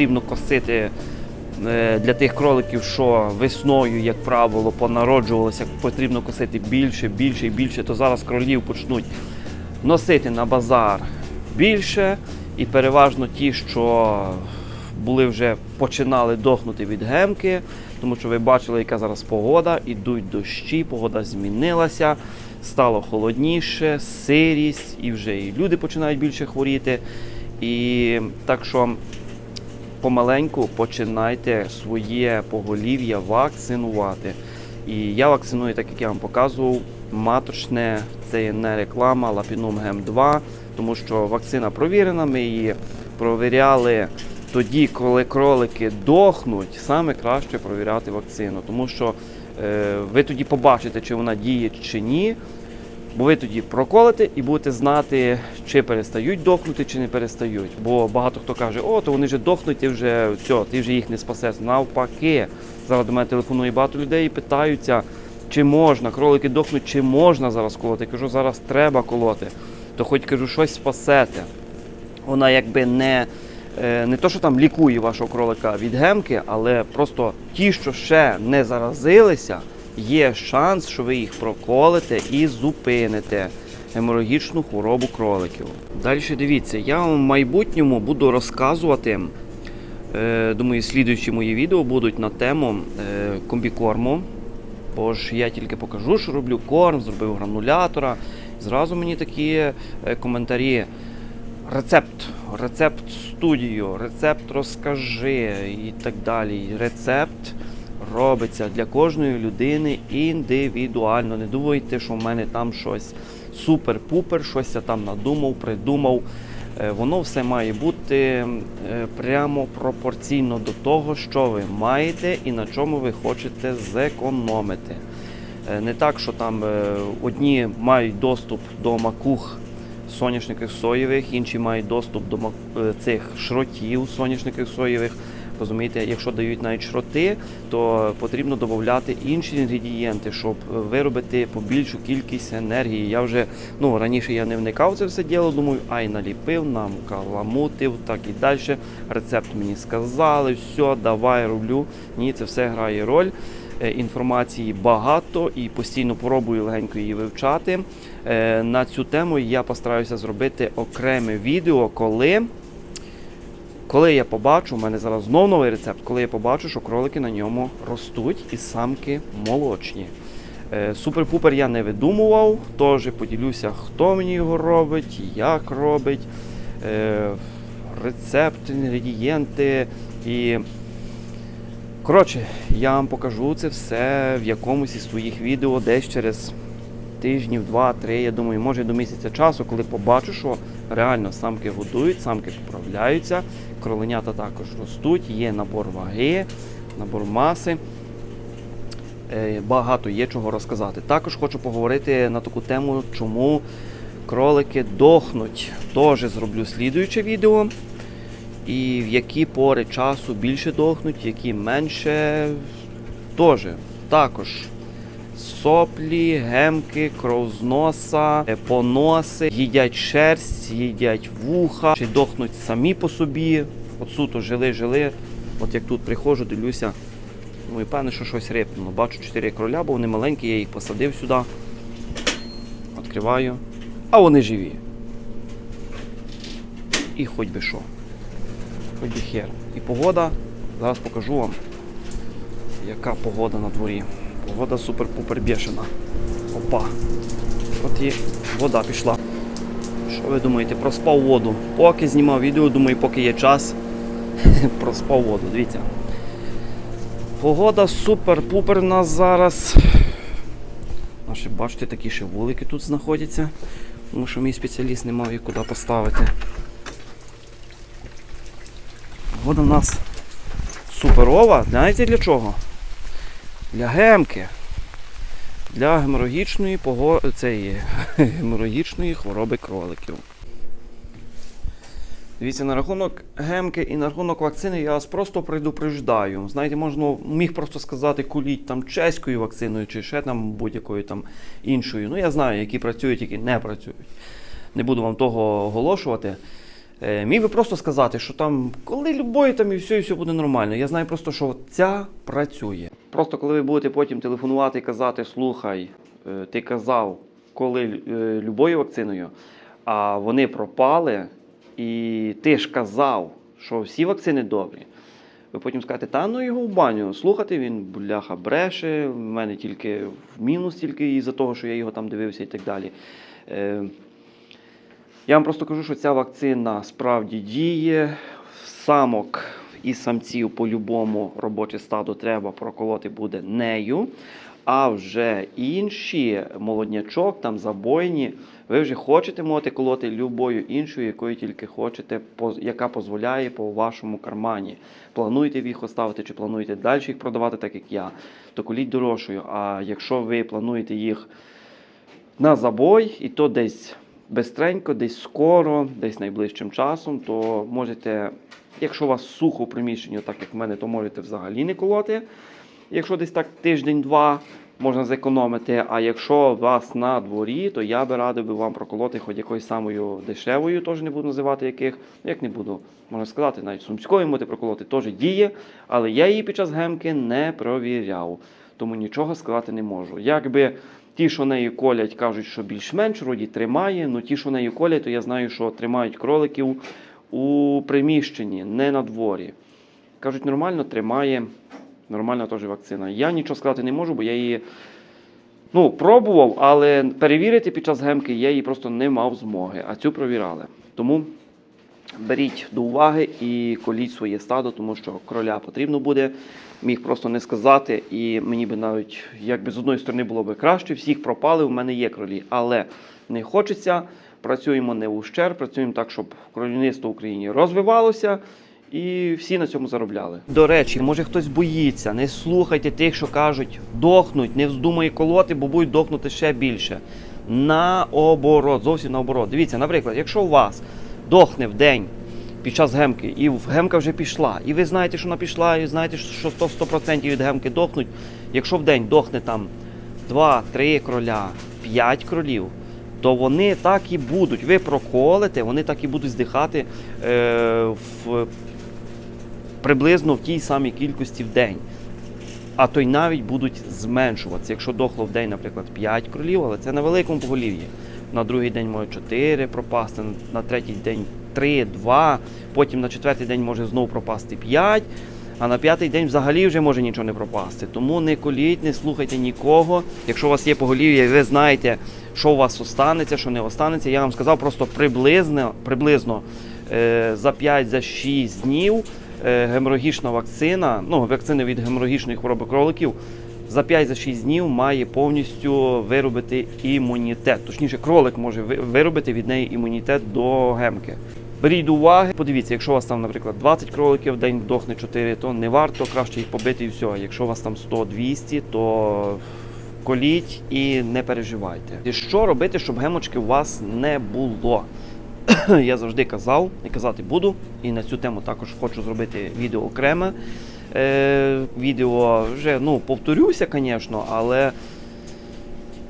потрібно косити е, для тих кроликів, що весною, як правило, понароджувалося, потрібно косити більше, більше і більше, то зараз кролів почнуть носити на базар більше. І переважно ті, що були вже починали дохнути від гемки, тому що ви бачили, яка зараз погода, ідуть дощі, погода змінилася, стало холодніше, сирість, і вже і люди починають більше хворіти. І так що помаленьку починайте своє поголів'я вакцинувати. І я вакциную, так як я вам показував, маточне, це не реклама, лапінум гем 2, тому що вакцина провірена, ми її провіряли тоді, коли кролики дохнуть, саме краще провіряти вакцину, тому що е, ви тоді побачите, чи вона діє чи ні. Бо ви тоді проколите і будете знати, чи перестають дохнути, чи не перестають. Бо багато хто каже, о, то вони вже дохнуть, ти вже все, ти вже їх не спасеш. Навпаки, зараз до мене телефонує багато людей і питаються, чи можна, кролики дохнуть, чи можна зараз колоти. Я кажу, зараз треба колоти. То хоч кажу, щось спасете. Вона якби не, е, не то, що там лікує вашого кролика від гемки, але просто ті, що ще не заразилися, є шанс, що ви їх проколите і зупините геморагічну хворобу кроликів. Далі дивіться, я вам в майбутньому буду розказувати. е, Думаю, слідуючі мої відео будуть на тему е, комбікорму. Бо ж я тільки покажу, що роблю корм, зробив гранулятора. Зразу мені такі е, коментарі. Рецепт, рецепт студію, рецепт розкажи і так далі. Рецепт робиться для кожної людини індивідуально. Не думайте, що в мене там щось супер-пупер, щось я там надумав, придумав. Е, Воно все має бути е, прямо пропорційно до того, що ви маєте і на чому ви хочете зекономити. Е, Не так, що там одні мають доступ до макух соняшників соєвих, інші мають доступ до цих шротів соняшників соєвих. Розумієте, якщо дають навіть шроти, то потрібно додати інші інгредієнти, щоб виробити побільшу кількість енергії. Я вже ну раніше я не вникав це все діло, думаю, ай наліпив, накаламутив, так і далі. Рецепт мені сказали, все, давай роблю. Ні, це все грає роль. Е, Інформації багато і постійно пробую легенько її вивчати. Е, На цю тему я постараюся зробити окреме відео, коли, коли я побачу, у мене зараз знов новий рецепт, коли я побачу, що кролики на ньому ростуть і самки молочні. Е, Супер-пупер я не видумував, теж поділюся, хто мені його робить, як робить, е, рецепт, інгредієнти і. Коротше, я вам покажу це все в якомусь із своїх відео десь через тижнів, два-три, я думаю, може до місяця часу, коли побачу, що реально самки годують, самки поправляються, кроленята також ростуть, є набор ваги, набор маси. Е, Багато є чого розказати. Також хочу поговорити на таку тему, чому кролики дохнуть. Теж зроблю слідуюче відео. І в які пори часу більше дохнуть, які менше. Теж також соплі, гемки, кров з носа, поноси, їдять шерсть, їдять вуха, чи дохнуть самі по собі. От суто жили-жили. От як тут приходжу, дивлюся. Ну і певне, що щось рипнуло. Бачу чотири кроля, бо вони маленькі, я їх посадив сюди. Відкриваю. А вони живі. І хоч би що. Хоч би хер. І погода. Зараз покажу вам, яка погода на дворі. Погода супер-пупер бешена. Опа. От і вода пішла. Що ви думаєте? Проспав воду. Поки знімав відео, думаю, поки є час. Проспав воду, дивіться. Погода супер-пупер у нас зараз. Ще бачите, такі ще вулики тут знаходяться. Тому що мій спеціаліст не мав їх куди поставити. Погода в нас суперова. Знаєте для чого? Для гемки. Для геморагічної пого... цієї, геморагічної хвороби кроликів. Дивіться, на рахунок гемки і на рахунок вакцини я вас просто предупреждаю. Знаєте, можна міг просто сказати, куліть там чеською вакциною чи ще там будь-якою там іншою. Ну я знаю, які працюють, які не працюють. Не буду вам того оголошувати. Е, міг би просто сказати, що там, коли любої там і все, і все буде нормально. Я знаю просто, що ця працює. Просто коли ви будете потім телефонувати і казати, слухай, е, ти казав, коли е, любою вакциною, а вони пропали, і ти ж казав, що всі вакцини добрі. Ви потім скажете, та ну його в баню. Слухати він бляха бреше, в мене тільки в мінус тільки із-за того, що я його там дивився і так далі. Е, я вам просто кажу, що ця вакцина справді діє. Самок і самців по-любому робоче стадо треба проколоти буде нею. А вже інші молоднячок, там забойні, ви вже хочете можете колоти любою іншою, якою тільки хочете, яка дозволяє по вашому кармані. Плануєте ви їх оставити чи плануєте далі їх продавати, так як я, то коліть дорожчою. А якщо ви плануєте їх на забой, і то десь бистренько, десь скоро, десь найближчим часом, то можете, якщо у вас сухо в приміщенні, так як в мене, то можете взагалі не колоти. Якщо десь так тиждень-два можна зекономити. А якщо у вас на дворі, то я би радив би вам проколоти хоч якоюсь самою дешевою, теж не буду називати яких. Як не буду, можна сказати, навіть сумською можете проколоти теж діє, але я її під час гемки не провіряв. Тому нічого сказати не можу. Якби ті, що нею колять, кажуть, що більш-менш вроді тримає, але ті, що нею колять, то я знаю, що тримають кроликів у приміщенні, не на дворі. Кажуть, нормально тримає, нормальна теж вакцина. Я нічого сказати не можу, бо я її ну, пробував, але перевірити під час гемки я її просто не мав змоги, а цю провірали. Тому беріть до уваги і коліть своє стадо, тому що кроля потрібно буде. Міг просто не сказати, і мені би навіть, якби з одної сторони було б краще, всіх пропали, у мене є кролі, але не хочеться. Працюємо не в ущерб, працюємо так, щоб кролівництво в Україні розвивалося і всі на цьому заробляли. До речі, може хтось боїться, не слухайте тих, що кажуть, дохнуть, не вздумай колоти, бо будуть дохнути ще більше. Наоборот, зовсім наоборот. Дивіться, наприклад, якщо у вас дохне в день під час гемки, і гемка вже пішла, і ви знаєте, що вона пішла, і знаєте, що 100%, 100% від гемки дохнуть. Якщо в день дохне там 2-3 кроля, 5 кролів, то вони так і будуть. Ви проколите, вони так і будуть здихати е, в, приблизно в тій самій кількості в день. А то й навіть будуть зменшуватися. Якщо дохло в день, наприклад, 5 кролів, але це на великому поголів'ї. На другий день може 4 пропасти, на третій день 3, 2, потім на четвертий день може знову пропасти 5, а на п'ятий день взагалі вже може нічого не пропасти. Тому не коліть, не слухайте нікого. Якщо у вас є поголів'я, ви знаєте, що у вас останеться, що не останеться, я вам сказав просто приблизно, приблизно е, за 5 за 6 днів е, геморагічна вакцина, ну, вакцина від геморагічної хвороби кроликів, за 5-6 днів має повністю виробити імунітет. Точніше, кролик може виробити від неї імунітет до гемки. Беріть до уваги, подивіться, якщо у вас там, наприклад, 20 кроликів в день дохне 4, то не варто краще їх побити і все. Якщо у вас там 100-200, то коліть і не переживайте. І що робити, щоб гемочки у вас не було? я завжди казав і казати буду. І на цю тему також хочу зробити відео окреме. Е, відео вже ну, повторюся, звісно, але,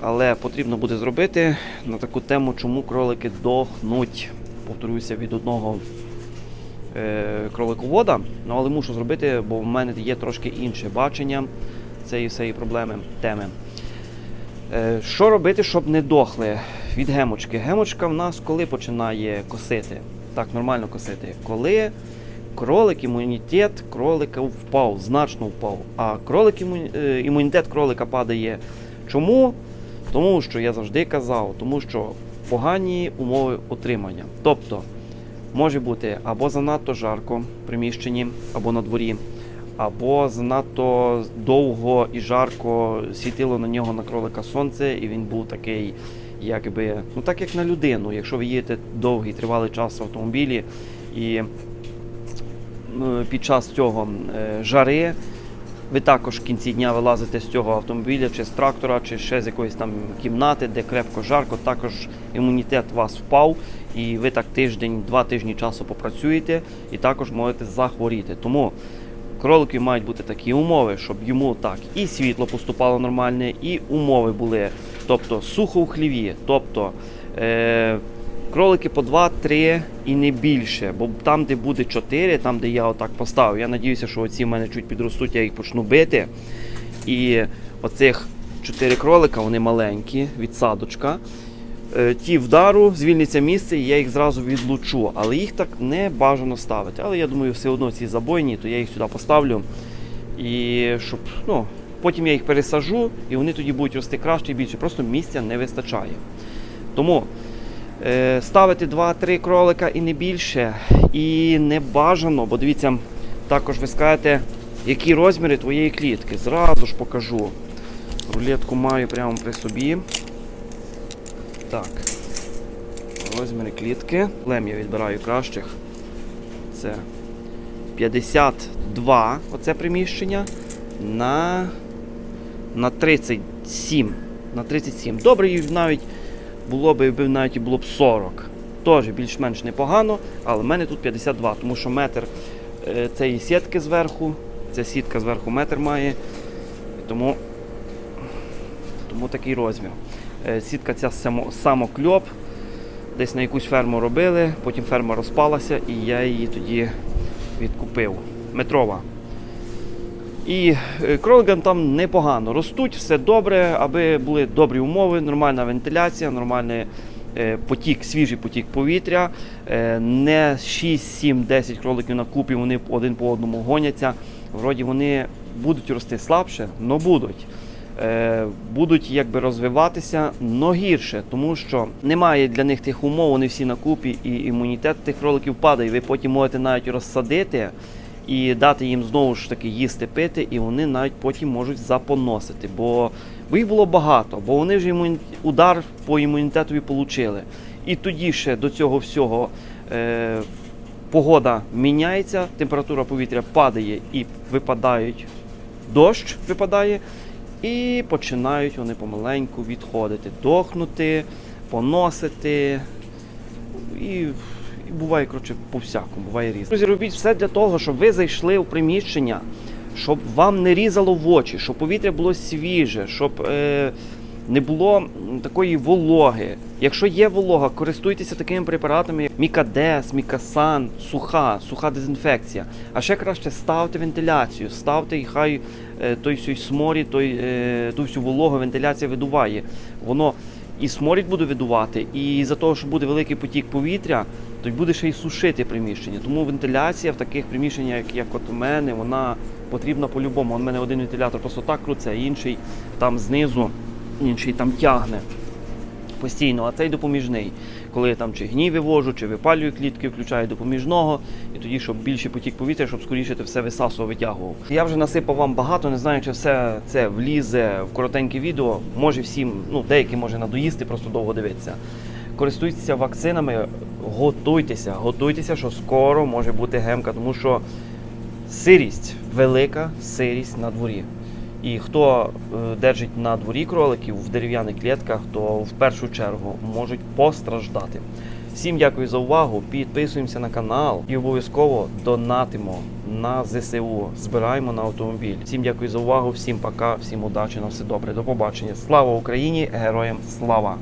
але потрібно буде зробити на таку тему, чому кролики дохнуть. Повторюся від одного е, кроликовода. Ну, але мушу зробити, бо в мене є трошки інше бачення цієї всієї проблеми теми. Е, Що робити, щоб не дохли від гемочки? Гемочка в нас коли починає косити? Так, нормально косити. Коли кролик імунітет кролика впав, значно впав. А кролик е, імунітет кролика падає. Чому? Тому що я завжди казав, тому що погані умови утримання. Тобто може бути або занадто жарко в приміщенні, або на дворі, або занадто довго і жарко світило на нього на кролика сонце, і він був такий, якби, ну так як на людину. Якщо ви їдете довгий тривалий час в автомобілі і під час цього е, жари. Ви також в кінці дня вилазите з цього автомобіля, чи з трактора, чи ще з якоїсь там кімнати, де крепко жарко. Також імунітет у вас впав, і ви так тиждень, два тижні часу попрацюєте, і також можете захворіти. Тому кроликів мають бути такі умови, щоб йому так і світло поступало нормальне, і умови були. Тобто сухо у хліві, тобто е, Кролики по 2-3 і не більше. Бо там, де буде 4, там, де я отак поставив, я надіюся, що оці в мене чуть підростуть, я їх почну бити. І оцих 4 кролика, вони маленькі, від садочка. Е, Ті вдару, звільниться місце, і я їх зразу відлучу. Але їх так не бажано ставити. Але я думаю, все одно ці забойні, то я їх сюди поставлю. І щоб, ну, потім я їх пересажу, і вони тоді будуть рости краще і більше. Просто місця не вистачає. Тому ставити 2-3 кролика і не більше. І не бажано, бо дивіться, також ви скажете, які розміри твоєї клітки. Зразу ж покажу. Рулетку маю прямо при собі. Так. Розміри клітки. Лем я відбираю кращих. Це 52 оце приміщення на, на 37. На 37. Добре, навіть було б, якби навіть було б 40. Теж більш-менш непогано, але в мене тут 52, тому що метр е, цієї сітки зверху, ця сітка зверху метр має. Тому, тому такий розмір. Е, Сітка ця само, самокльоп. Десь на якусь ферму робили, потім ферма розпалася і я її тоді відкупив. Метрова. І е, кроликам там непогано ростуть, все добре, аби були добрі умови, нормальна вентиляція, нормальний е, потік, свіжий потік повітря. е, Не 6, 7, 10 кроликів на купі, вони один по одному гоняться. Вроді вони будуть рости слабше, але будуть. Будуть якби розвиватися, но гірше, тому що немає для них тих умов, вони всі на купі, і імунітет тих кроликів падає. Ви потім можете навіть розсадити і дати їм знову ж таки їсти пити, і вони навіть потім можуть запоносити. Бо, їх було багато, бо вони імуні... удар по імунітетові отримали. І тоді ще до цього всього е... погода міняється, температура повітря падає і випадають дощ випадає, і починають вони помаленьку відходити, дохнути, поносити. І, і буває, коротше, по всякому, буває різно. Друзі, робіть все для того, щоб ви зайшли у приміщення, щоб вам не різало в очі, щоб повітря було свіже, щоб е, не було такої вологи. Якщо є волога, користуйтеся такими препаратами, як Мікадес, Мікасан, суха, суха дезінфекція. А ще краще ставте вентиляцію, ставте і хай е, той всій сморід, той, е, ту всю вологу вентиляція видуває. Воно і сморід буде видувати, і за того, що буде великий потік повітря, то буде ще й сушити приміщення. Тому вентиляція в таких приміщеннях, як, як от у мене, вона потрібна по-любому. У мене один вентилятор просто так а інший там знизу, інший там тягне постійно, а цей допоміжний. Коли я там чи гній вивожу, чи випалюю клітки, включаю допоміжного, і тоді, щоб більший потік повітря, щоб скоріше те все висасував, витягував. Я вже насипав вам багато, не знаю, чи все це влізе в коротеньке відео. Може всім, ну деякі може надоїсти, просто довго дивитися. Користуйтеся вакцинами, готуйтеся, готуйтеся, що скоро може бути гемка, тому що сирість, велика сирість на дворі. І хто е, держить на дворі кроликів в дерев'яних клітках, то в першу чергу можуть постраждати. Всім дякую за увагу. Підписуємося на канал і обов'язково донатимо на ЗСУ. Збираємо на автомобіль. Всім дякую за увагу, всім пока, всім удачі, на все добре. До побачення. Слава Україні! Героям слава!